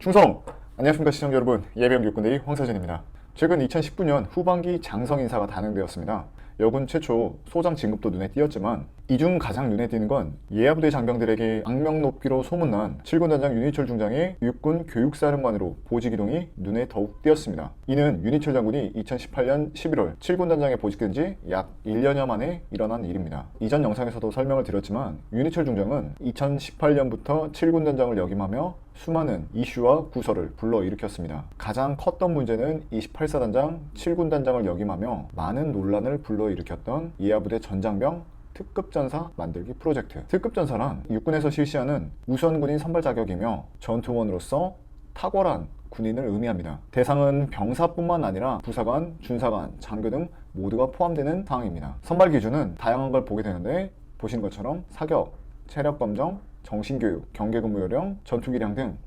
충성! 안녕하십니까 시청자 여러분 예비역 육군대위 황사진입니다. 최근 2019년 후반기 장성 인사가 단행되었습니다. 여군 최초 소장 진급도 눈에 띄었지만 이중 가장 눈에 띄는 건 예하부대 장병들에게 악명 높기로 소문난 7군 단장 윤희철 중장의 육군 교육사령관으로 보직 이동이 눈에 더욱 띄었습니다. 이는 윤희철 장군이 2018년 11월 7군 단장에 보직된 지 약 1년여 만에 일어난 일입니다. 이전 영상에서도 설명을 드렸지만 윤희철 중장은 2018년부터 7군 단장을 역임하며 수많은 이슈와 구설을 불러일으켰습니다. 가장 컸던 문제는 28사 단장, 7군 단장을 역임하며 많은 논란을 불러일으켰던 이하부대 전장병 특급 전사 만들기 프로젝트. 특급 전사란 육군에서 실시하는 우선군인 선발 자격이며 전투원으로서 탁월한 군인을 의미합니다. 대상은 병사뿐만 아니라 부사관, 준사관, 장교 등 모두가 포함되는 사항입니다. 선발 기준은 다양한 걸 보게 되는데 보시는 것처럼 사격, 체력 검정, 정신교육, 경계근무 요령, 전투기량 등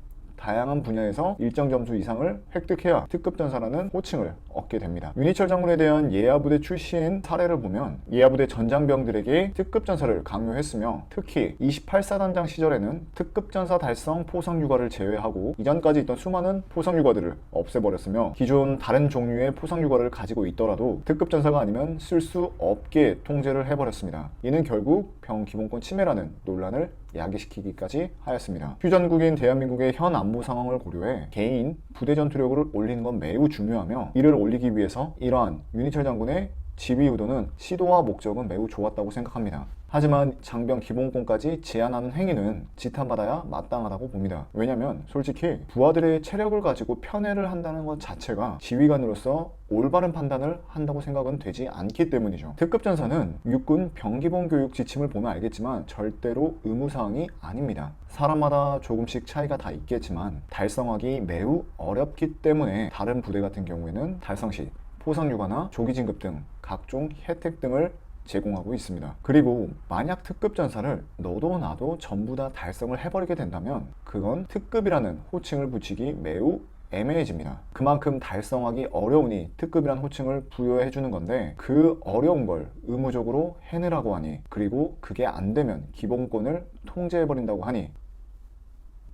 다양한 분야에서 일정 점수 이상을 획득해야 특급 전사라는 호칭을 얻게 됩니다. 윤희철 장군에 대한 예하부대 출신 사례를 보면 예하부대 전장병들에게 특급 전사를 강요했으며 특히 28사단장 시절에는 특급 전사 달성 포상 휴가를 제외하고 이전까지 있던 수많은 포상 휴가들을 없애버렸으며 기존 다른 종류의 포상 휴가를 가지고 있더라도 특급 전사가 아니면 쓸 수 없게 통제를 해버렸습니다. 이는 결국 병 기본권 침해라는 논란을 야기시키기까지 하였습니다. 휴전국인 대한민국의 현 안보 상황을 고려해 개인 부대 전투력을 올리는 건 매우 중요하며 이를 올리기 위해서 이러한 윤희철 장군의 지휘 의도는 시도와 목적은 매우 좋았다고 생각합니다. 하지만 장병 기본권까지 제한하는 행위는 지탄받아야 마땅하다고 봅니다. 왜냐면 솔직히 부하들의 체력을 가지고 편애를 한다는 것 자체가 지휘관으로서 올바른 판단을 한다고 생각은 되지 않기 때문이죠. 특급 전사는 육군 병기본 교육 지침을 보면 알겠지만 절대로 의무사항이 아닙니다. 사람마다 조금씩 차이가 다 있겠지만 달성하기 매우 어렵기 때문에 다른 부대 같은 경우에는 달성 시 포상휴가나 조기 진급 등 각종 혜택 등을 제공하고 있습니다. 그리고 만약 특급 전사를 너도 나도 전부 다 달성을 해버리게 된다면 그건 특급이라는 호칭을 붙이기 매우 애매해집니다. 그만큼 달성하기 어려우니 특급이란 호칭을 부여해 주는 건데 그 어려운 걸 의무적으로 해내라고 하니 그리고 그게 안 되면 기본권을 통제해 버린다고 하니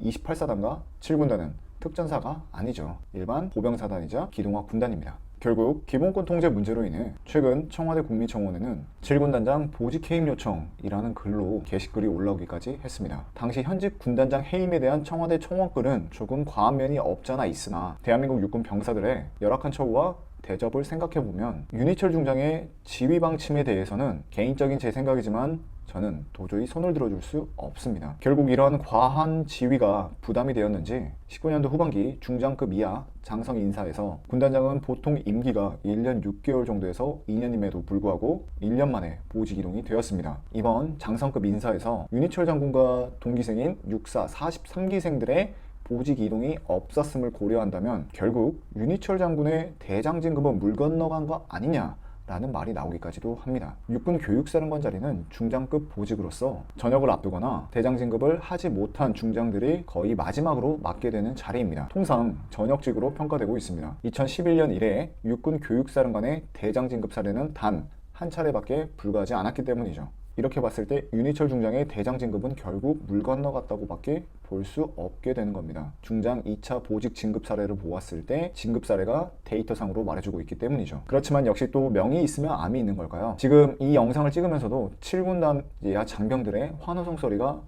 28사단과 7군단은 특전사가 아니죠. 일반 보병사단이자 기동화 군단입니다. 결국 기본권 통제 문제로 인해 최근 청와대 국민청원에는 7군단장 보직 해임 요청이라는 글로 게시글이 올라오기까지 했습니다. 당시 현직 군단장 해임에 대한 청와대 청원글은 조금 과한 면이 없잖아 있으나 대한민국 육군 병사들의 열악한 처우와 대접을 생각해보면 윤희철 중장의 지휘 방침에 대해서는 개인적인 제 생각이지만 저는 도저히 손을 들어줄 수 없습니다. 결국 이러한 과한 지위가 부담이 되었는지 19년도 후반기 중장급 이하 장성 인사에서 군단장은 보통 임기가 1년 6개월 정도에서 2년임에도 불구하고 1년 만에 보직 이동이 되었습니다. 이번 장성급 인사에서 윤희철 장군과 동기생인 64 43기생들의 보직 이동이 없었음을 고려한다면 결국 윤희철 장군의 대장 진급은 물 건너간 거 아니냐 라는 말이 나오기까지도 합니다. 육군 교육사령관 자리는 중장급 보직으로서 전역을 앞두거나 대장 진급을 하지 못한 중장들이 거의 마지막으로 맡게 되는 자리입니다. 통상 전역직으로 평가되고 있습니다. 2011년 이래 육군 교육사령관의 대장 진급 사례는 단 한 차례밖에 불과하지 않았기 때문이죠. 이렇게 봤을 때 윤희철 중장의 대장 진급은 결국 물 건너갔다고밖에 볼 수 없게 되는 겁니다. 중장 2차 보직 진급 사례를 보았을 때 진급 사례가 데이터상으로 말해주고 있기 때문이죠. 그렇지만 역시 또 명이 있으면 암이 있는 걸까요? 지금 이 영상을 찍으면서도 7군단 예하 장병들의 환호성 소리가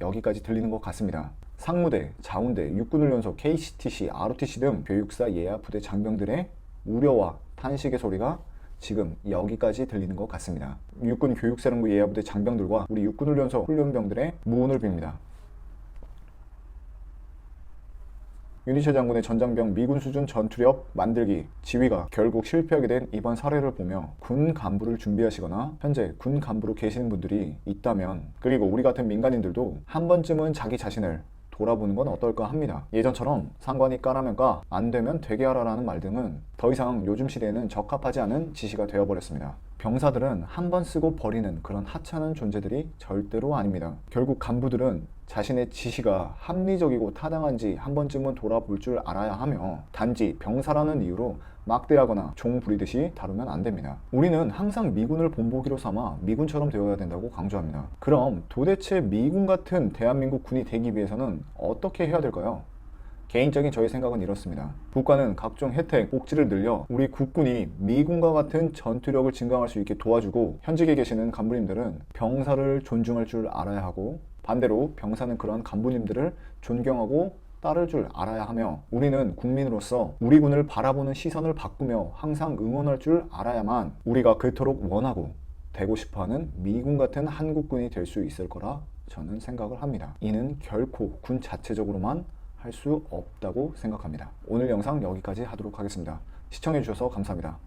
여기까지 들리는 것 같습니다. 상무대, 자운대, 육군훈련소, KCTC, ROTC 등 교육사 예하 부대 장병들의 우려와 탄식의 소리가 지금 여기까지 들리는 것 같습니다. 육군 교육사령부 예하부대 장병들과 우리 육군훈련소 훈련병들의 무운을 빕니다. 윤희철 장군의 전장병 미군 수준 전투력 만들기 지휘가 결국 실패하게 된 이번 사례를 보며 군 간부를 준비하시거나 현재 군 간부로 계시는 분들이 있다면 그리고 우리 같은 민간인들도 한 번쯤은 자기 자신을 돌아보는 건 어떨까 합니다. 예전처럼 상관이 까라면 까, 안 되면 되게 하라라는 말 등은 더 이상 요즘 시대에는 적합하지 않은 지시가 되어버렸습니다. 병사들은 한 번 쓰고 버리는 그런 하찮은 존재들이 절대로 아닙니다. 결국 간부들은 자신의 지시가 합리적이고 타당한지 한 번쯤은 돌아볼 줄 알아야 하며 단지 병사라는 이유로 막대하거나 종 부리듯이 다루면 안 됩니다. 우리는 항상 미군을 본보기로 삼아 미군처럼 되어야 된다고 강조합니다. 그럼 도대체 미군 같은 대한민국 군이 되기 위해서는 어떻게 해야 될까요? 개인적인 저의 생각은 이렇습니다. 국가는 각종 혜택, 복지를 늘려 우리 국군이 미군과 같은 전투력을 증강할 수 있게 도와주고 현직에 계시는 간부님들은 병사를 존중할 줄 알아야 하고 반대로 병사는 그러한 간부님들을 존경하고 따를 줄 알아야 하며 우리는 국민으로서 우리 군을 바라보는 시선을 바꾸며 항상 응원할 줄 알아야만 우리가 그토록 원하고 되고 싶어하는 미군 같은 한국군이 될 수 있을 거라 저는 생각을 합니다. 이는 결코 군 자체적으로만 할 수 없다고 생각합니다. 오늘 영상 여기까지 하도록 하겠습니다. 시청해주셔서 감사합니다.